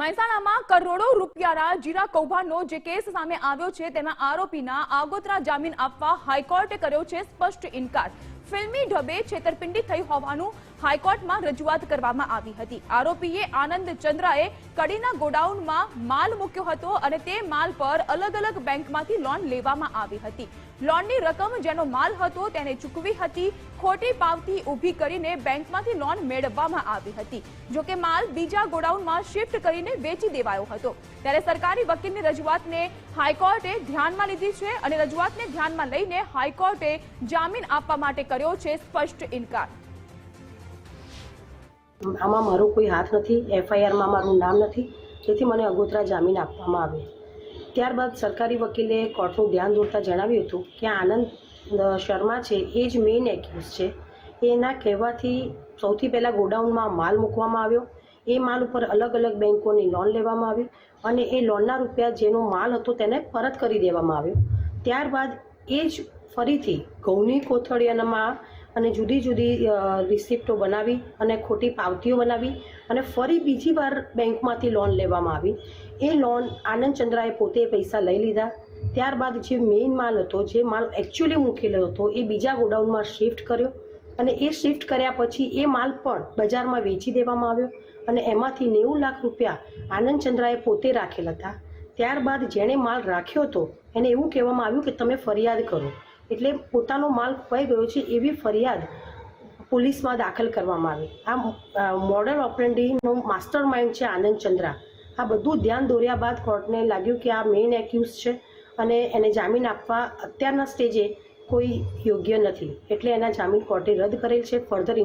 મહેસાણામાં કરોડો રૂપિયાના જીરા કૌભાંડનો જે કેસ સામે આવ્યો છે, તેના આરોપીના આગોતરા જામીન આપવા હાઈકોર્ટે કર્યો છે સ્પષ્ટ ઇનકાર. ફિલ્મી ઢબે છેતરપિંડી થઈ હોવાનું હાઈકોર્ટમાં રજૂઆત કરવામાં આવી હતી. આરોપીએ આનંદ ચંદ્રાએ કડીના ગોડાઉનમાં માલ મૂક્યો હતો અને તે માલ પર અલગ અલગ બેંકમાંથી લોન લેવામાં આવી હતી. લોનની રકમ જેનો માલ હતો તેને ચૂકવી હતી, ખોટી પાવતી ઊભી કરીને બેંકમાંથી લોન મેળવવામાં આવી હતી. જોકે માલ બીજા ગોડાઉનમાં શિફ્ટ કરીને વેચી દેવાયો હતો. ત્યારે સરકારી વકીલની રજૂઆતને હાઈકોર્ટે ધ્યાનમાં લીધી છે અને રજૂઆતને ધ્યાનમાં લઈને હાઈકોર્ટે જામીન આપવા માટે કર્યો છે સ્પષ્ટ ઇનકાર. આમાં મારો કોઈ હાથ નથી, એફઆઈઆરમાં મારું નામ નથી, જેથી મને અગોતરા જામીન આપવામાં આવે. ત્યારબાદ સરકારી વકીલે કોર્ટનું ધ્યાન દોરતા જણાવ્યું હતું કે આનંદ શર્મા છે, એ જ મેઇન એક્યુઝ છે. એના કહેવાથી સૌથી પહેલાં ગોડાઉનમાં માલ મૂકવામાં આવ્યો. એ માલ ઉપર અલગ અલગ બેંકોની લોન લેવામાં આવી અને એ લોનના રૂપિયા જેનો માલ હતો તેને પરત કરી દેવામાં આવ્યો. ત્યારબાદ એ જ ફરીથી ઘઉંની કોથળીયામાં અને જુદી જુદી રિસિપ્ટો બનાવી અને ખોટી પાવતીઓ બનાવી અને ફરી બીજી વાર બેંકમાંથી લોન લેવામાં આવી. એ લોન આનંદ ચંદ્રાએ પોતે પૈસા લઈ લીધા. ત્યારબાદ જે મેઇન માલ હતો, જે માલ એકચ્યુઅલી મૂકેલો હતો, એ બીજા ગોડાઉનમાં શિફ્ટ કર્યો અને એ શિફ્ટ કર્યા પછી એ માલ પણ બજારમાં વેચી દેવામાં આવ્યો અને એમાંથી નેવું લાખ રૂપિયા આનંદ ચંદ્રાએ પોતે રાખેલ હતા. ત્યારબાદ જેણે માલ રાખ્યો હતો, એને એવું કહેવામાં આવ્યું કે તમે ફરિયાદ કરો. એટલે પોતાનો માલ ખોવાઈ ગયો છે એવી ફરિયાદ પોલીસમાં દાખલ કરવામાં આવી. આ મોડલ ઓપરેન્ડીનો માસ્ટર માઇન્ડ છે આનંદ ચંદ્રા. આ બધું ધ્યાન દોર્યા બાદ કોર્ટને લાગ્યું કે આ મેઇન એક્યુઝ છે અને એને જામીન આપવા અત્યારના સ્ટેજે કોઈ યોગ્ય નથી. એટલે એના જામીન કોર્ટે રદ કરેલ છે ફર્ધર